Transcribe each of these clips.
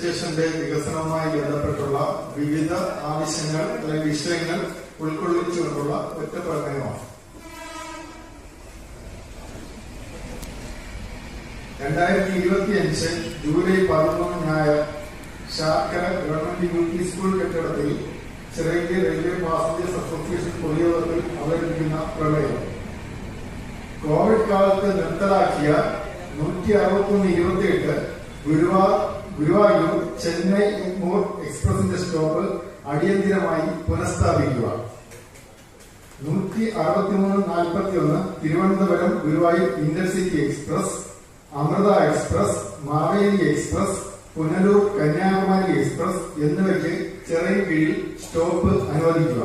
സ്റ്റേഷന്റെ വികസനവുമായി ബന്ധപ്പെട്ടുള്ള വിവിധ ആവശ്യങ്ങൾ അല്ലെങ്കിൽ വിഷയങ്ങൾ ഉൾക്കൊള്ളിച്ചുകൊണ്ടുള്ള ഒറ്റ പ്രമേയമാണ് രണ്ടായിരത്തി ഇരുപത്തി അഞ്ച് ജൂലൈ പതിനൊന്ന് ഞായർ Sarkara government U P school കെട്ടിടത്തിൽ ചെറിയ റെയിൽവേ പാസഞ്ചേഴ്സ് അസോസിയേഷൻ പൊതുയോഗത്തിൽ അവതരിപ്പിക്കുന്ന പ്രമേയം കോവിഡ് കാലത്ത് നിർത്തലാക്കിയ നൂറ്റി അറുപത്തി ഒന്ന് ഇരുപത്തിയെട്ട് ഗുരുവാ ഗുരുവായൂർ ചെന്നൈ എഗ്മോർ എക്സ്പ്രസിന്റെ സ്റ്റോപ്പ് അടിയന്തിരമായി പുനഃസ്ഥാപിക്കുക. നൂറ്റി അറുപത്തിമൂന്ന് Thiruvananthapuram Guruvayur intercity express Amrita express Maveli express Punalur Kanyakumari express എന്നിവയ്ക്ക് ചെറിയ കീഴിൽ സ്റ്റോപ്പ് അനുവദിക്കുക.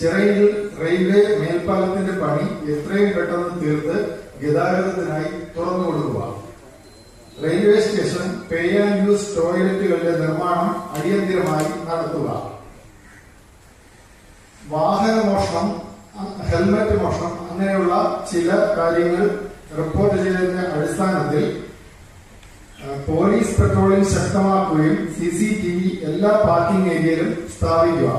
ചെറിയിൽ റെയിൽവേ മേൽപ്പാലത്തിന്റെ പണി എത്രയും പെട്ടെന്ന് തീർത്ത് ഗതാഗതത്തിനായി തുറന്നു കൊടുക്കുക railway station pay and use ടോയ്ലറ്റുകളുടെ നിർമ്മാണം അടിയന്തിരമായി നടത്തുക. വാഹന മോഷണം ഹെൽമറ്റ് മോഷണം അങ്ങനെയുള്ള ചില കാര്യങ്ങൾ റിപ്പോർട്ട് ചെയ്തതിന്റെ അടിസ്ഥാനത്തിൽ പോലീസ് പെട്രോളിംഗ് ശക്തമാക്കുകയും സി സി ടി വി എല്ലാ പാർക്കിംഗ് ഏരിയയിലും സ്ഥാപിക്കുക.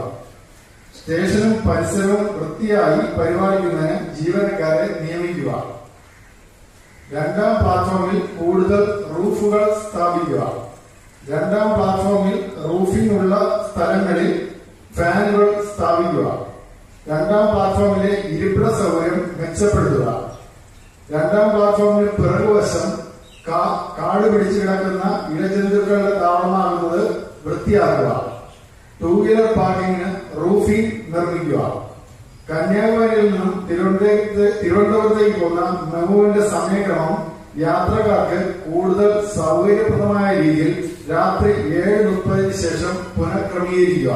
സ്റ്റേഷനും പരിസരവും വൃത്തിയായി പരിപാലിക്കുന്നതിന് ജീവനക്കാരെ നിയമിക്കുക. രണ്ടാം പ്ലാറ്റ്ഫോമിൽ കൂടുതൽ റൂഫുകൾ സ്ഥാപിക്കുക. രണ്ടാം പ്ലാറ്റ്ഫോമിൽ റൂഫിനുള്ള സ്ഥലങ്ങളിൽ ഫാനുകൾ സ്ഥാപിക്കുക. രണ്ടാം പ്ലാറ്റ്ഫോമിലെ ഇരിപ്പിട സൗകര്യം മെച്ചപ്പെടുത്തുക. രണ്ടാം പ്ലാറ്റ്ഫോമിൽ പിറകുവശം കാട് പിടിച്ചു കിടക്കുന്ന ഇഴജന്തുക്കളുടെ താവളമാകുന്നത് വൃത്തിയാക്കുക. ടൂ വീലർ പാർക്കിംഗിന് റൂഫിംഗ് നിർമ്മിക്കുക. കന്യാകുമാരിയിൽ നിന്നും തിരുവനന്തപുരത്ത് തിരുവനന്തപുരത്തേക്ക് പോകുന്ന മെമുവിന്റെ സമയക്രമം യാത്രക്കാർക്ക് കൂടുതൽ സൗകര്യപ്രദമായ രീതിയിൽ രാത്രി ഏഴ് മുപ്പതിന് ശേഷം പുനഃക്രമീകരിക്കുക.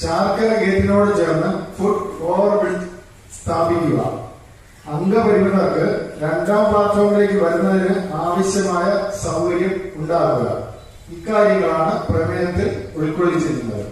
ശാർക്കര ഗേറ്റിനോട് ചേർന്ന് ഫുഡ് ഓവർബ്രിഡ്ജ് സ്ഥാപിക്കുക. അംഗപരിമിതർക്ക് രണ്ടാം പ്ലാറ്റ്ഫോമിലേക്ക് വരുന്നതിന് ആവശ്യമായ സൗകര്യം ഉണ്ടാകുക ഇക്കാര്യങ്ങളാണ് പ്രമേയത്തിൽ ഉൾക്കൊള്ളിച്ചിരിക്കുന്നത്.